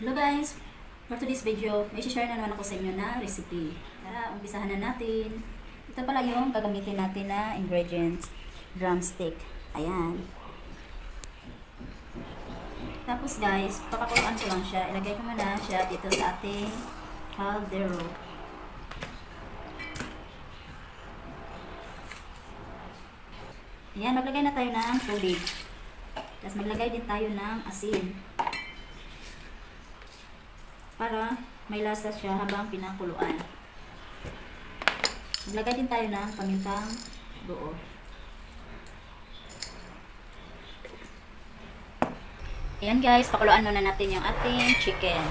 Hello guys! For today's video, may share na naman ako sa inyo na recipe. Tara, umpisahan na natin. Ito pala yung gagamitin natin na ingredients. Drumstick. Ayan. Tapos guys, pakakuluan ko lang siya. Ilagay ko muna siya dito sa ating caldero. Ayan, maglagay na tayo ng tubig. Tapos maglagay din tayo ng asin. Para may lasa siya habang pinakuluan. Maglagay din tayo ng pamintang buo. Ayan guys, pakuluan muna natin yung ating chicken.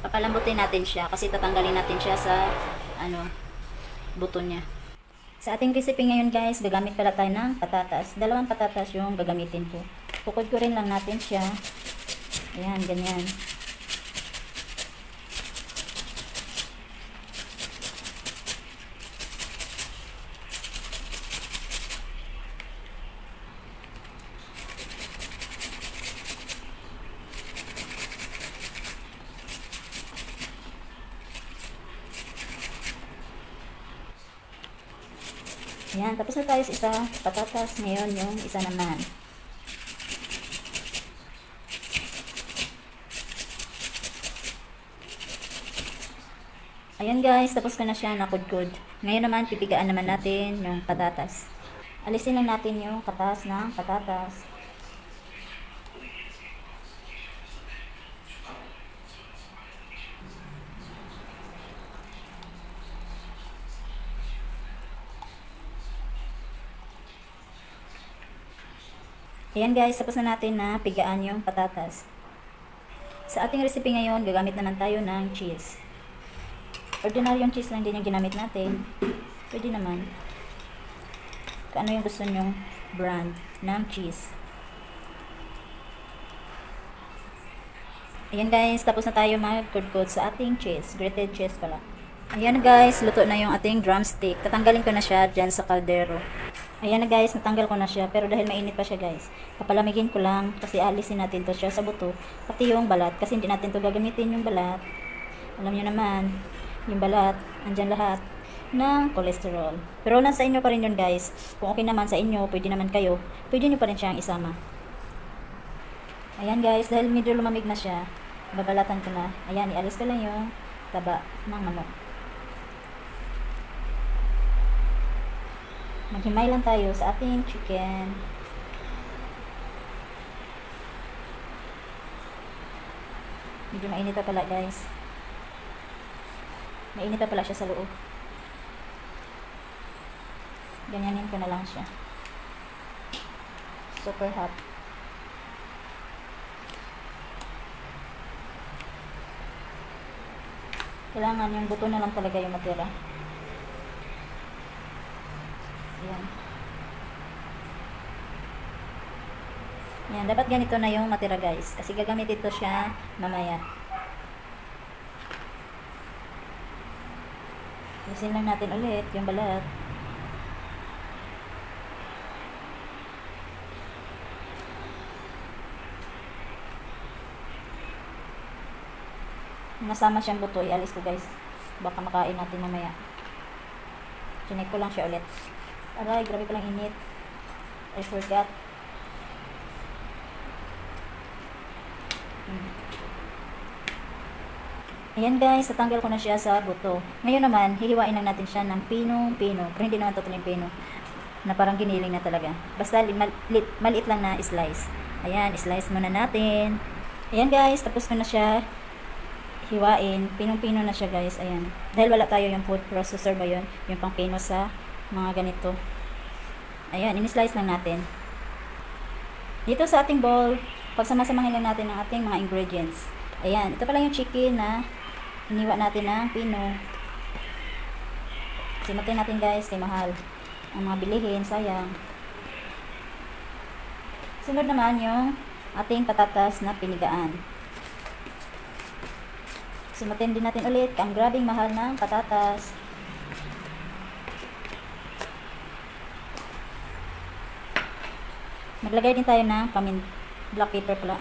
Papalambutin natin siya kasi tatanggalin natin siya sa ano, buto niya. Sa ating recipe ngayon guys, gagamit pala tayo ng patatas. Dalawang patatas yung gagamitin ko. Kukod ko rin lang natin siya. Ayan, ganyan. Ayan, tapos na tayo sa isa. Patatas. Ngayon yung isa naman. Ayan guys, tapos ko na siya nakudkod. Ngayon naman, pipigaan naman natin yung patatas. Alisin lang natin yung katas ng patatas. Ayan guys, tapos na natin na pigaan yung patatas. Sa ating recipe ngayon, gagamit naman tayo ng cheese. Ordinaryong cheese lang din yung ginamit natin. Pwede naman. Kung ano yung gusto nyong brand ng cheese. Ayan guys, tapos na tayo mag-kudkod sa ating cheese. Grated cheese pala. Ayan guys, luto na yung ating drumstick. Tatanggalin ko na siya dyan sa kaldero. Ayan na guys, natanggal ko na siya. Pero dahil mainit pa siya guys, papalamigin ko lang kasi alisin natin to siya sa buto. Pati yung balat, kasi hindi natin to gagamitin yung balat. Alam nyo naman, yung balat, andyan lahat ng cholesterol. Pero nasa inyo pa rin yun guys. Kung okay naman sa inyo, pwede naman kayo, pwede nyo pa rin siyang isama. Ayan guys, dahil medyo lumamig na siya, babalatan ko na. Ayan, ialis ko lang yung taba ng manok. Maghimay lang tayo sa ating chicken. Medyo mainit pa pala guys. Mainit pa pala siya sa loob. Ganyanin ko na lang siya. Super hot. Kailangan yung buto na lang talaga yung matira. Ayan. Yan, dapat ganito na yung matira guys. Kasi gagamit ito siya mamaya. Alisin lang natin ulit yung balat. Nasama siyang buto, ialis ko guys. Baka makain natin mamaya. Chinek ko lang siya ulit. Aray, grabe palang init. I forgot. Hmm. Ayan guys, natanggal ko na siya sa buto. Ngayon naman, hihiwain lang natin siya ng pino-pino. Pero hindi naman totally pino. Na parang giniling na talaga. Basta li- maliit, maliit lang na slice. Ayan, slice muna natin. Ayan guys, tapos ko na siya hiwain. Pinong-pino na siya guys. Ayan. Dahil wala tayo yung food processor ba yun? Yung pang pino sa mga ganito. Ayan, in-slice lang natin. Dito sa ating bowl, pagsamasamahin lang natin ang ating mga ingredients. Ayan, ito pala yung chicken na iniwa natin ng pino. Simutin natin guys, kay mahal. Ang mga bilihin, sayang. Sunod naman yung ating patatas na pinigaan. Simutin din natin ulit ang grabing mahal ng patatas. Maglagay din tayo ng pamin black pepper pala.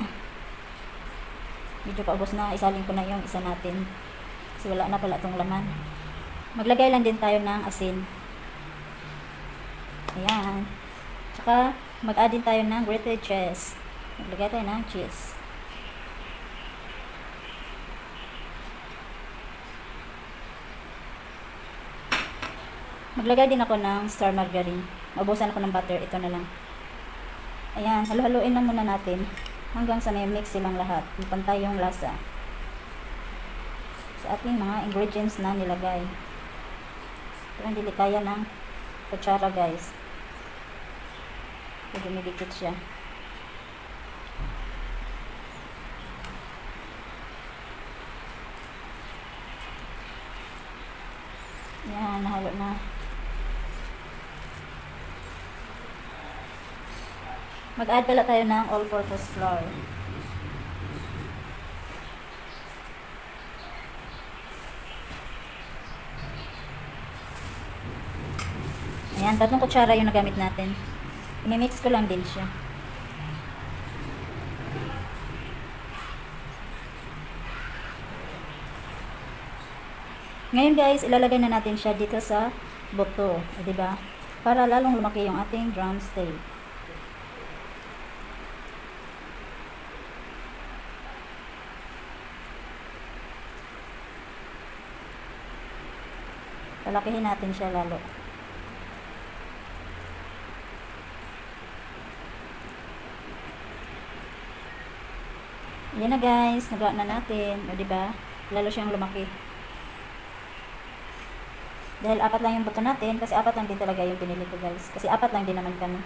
Medyo paubos na, isalin ko na yung isa natin. Kasi wala na pala itong laman. Maglagay lang din tayo ng asin. Ayan. Tsaka, mag-add din tayo ng grated cheese. Maglagay tayo ng cheese. Maglagay din ako ng star margarine. Maubusan ako ng butter. Ito na lang. Ayan, halo-haloin lang muna natin hanggang sa may mix silang lahat. Pantay yung lasa. Sa ating mga ingredients na nilagay. Pero hindi kaya ng kutsara guys. So, dumidikit siya. Yan, nahalo na. Mag-add pala tayo ng all-purpose flour. Ayan, tatlong kutsara yung nagamit natin. I-mix ko lang din siya. Ngayon guys, ilalagay na natin siya dito sa buto, di ba? Para lalong lumaki yung ating drumstick. Palakihin natin siya lalo. Yan na guys, nagawa na natin. O, di ba? Lalo siyang lumaki. Dahil apat lang yung buto natin, kasi apat lang din talaga yung pinili ko guys. Kasi apat lang din naman kami.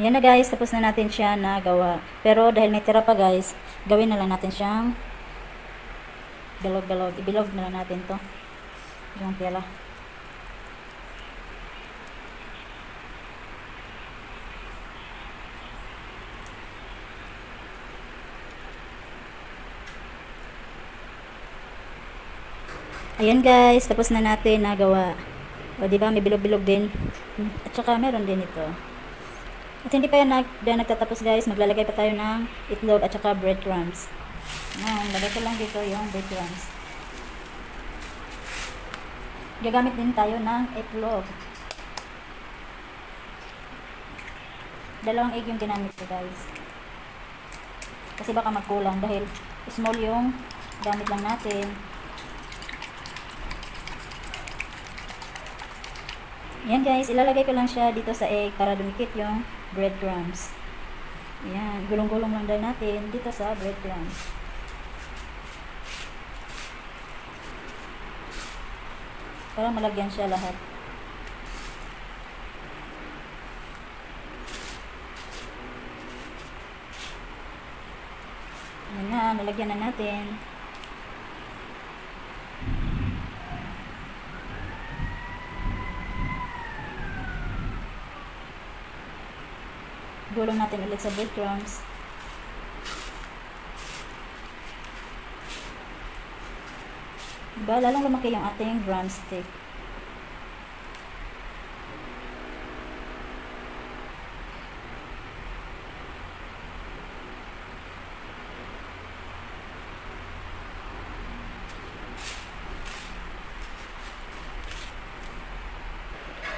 Ayan na guys, tapos na natin siya nagawa. Pero dahil may tira pa guys, gawin na lang natin siyang galog-galog. Ibilog na lang natin to. Yung pila. Ayan guys, tapos na natin nagawa. O di ba may bilog-bilog din. At saka meron din ito. At hindi pa yan nag, yan nagtatapos guys, maglalagay pa tayo ng itlog at saka breadcrumbs. Ngayon, lagay ko lang dito yung breadcrumbs. Gagamit din tayo ng itlog. Dalawang egg yung ginamit ko guys. Kasi baka magkulang dahil small yung gamit lang natin. Yan guys, ilalagay ko lang siya dito sa egg para dumikit yung breadcrumbs. Yan, gulong-gulong lang din natin dito sa breadcrumbs. Para malagyan siya lahat. Yan na, nalagyan na natin. Gulong natin ulit sa breadcrumbs. Diba? Lalong lumaki yung ating drumstick.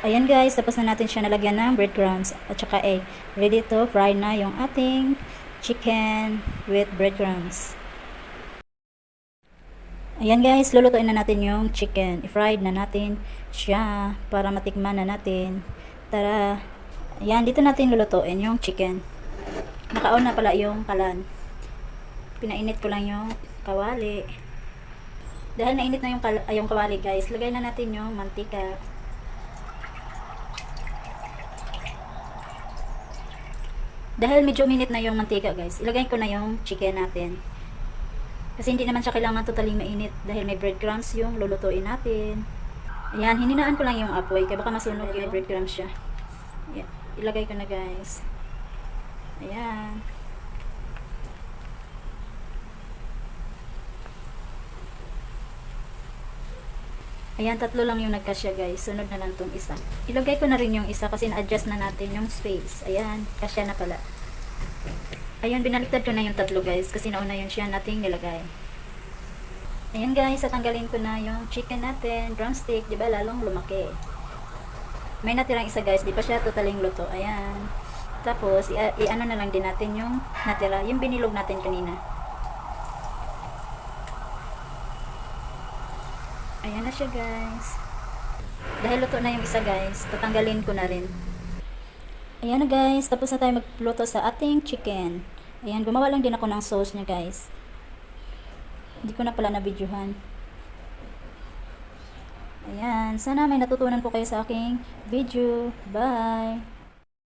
Ayan guys, tapos na natin siya nalagyan ng breadcrumbs at saka egg. Ready to fry na yung ating chicken with breadcrumbs. Ayan guys, lulutuin na natin yung chicken. I-fried na natin siya para matikman na natin. Tara. Ayan, dito natin lulutuin yung chicken. Nakaon na pala yung kalan. Pinainit ko lang yung kawali. Dahil nainit na yung, yung kawali guys, lagay na natin yung mantika. Dahil medyo minute na yung mantika guys, ilagay ko na yung chicken natin. Kasi hindi naman siya kailangan totaling mainit dahil may breadcrumbs yung lulutuin natin. Ayan, hininaan ko lang yung apoy kaya baka masunog yung breadcrumbs siya. Ayan, ilagay ko na guys. Ayan. Ayan, tatlo lang yung nagkasya guys. Sunod na lang tong isa. Ilagay ko na rin yung isa kasi na-adjust na natin yung space. Ayan, kasya na pala. Ayan, binaliktad ko na yung tatlo guys kasi nauna yung siya nating nilagay. Ayan guys, tatanggalin ko na yung chicken natin, drumstick, di ba lalong lumaki. May natirang isa guys, di pa siya totaling luto. Ayan. Tapos, i-ano na lang din natin yung natira, yung binilog natin kanina. Ayan na siya guys. Dahil luto na yung isa guys, tatanggalin ko na rin. Ayan na guys, tapos na tayo magluto sa ating chicken. Ayan, gumawa lang din ako ng sauce niya guys. Hindi ko na pala na-videohan. Ayan, sana may natutunan po kayo sa aking video. Bye!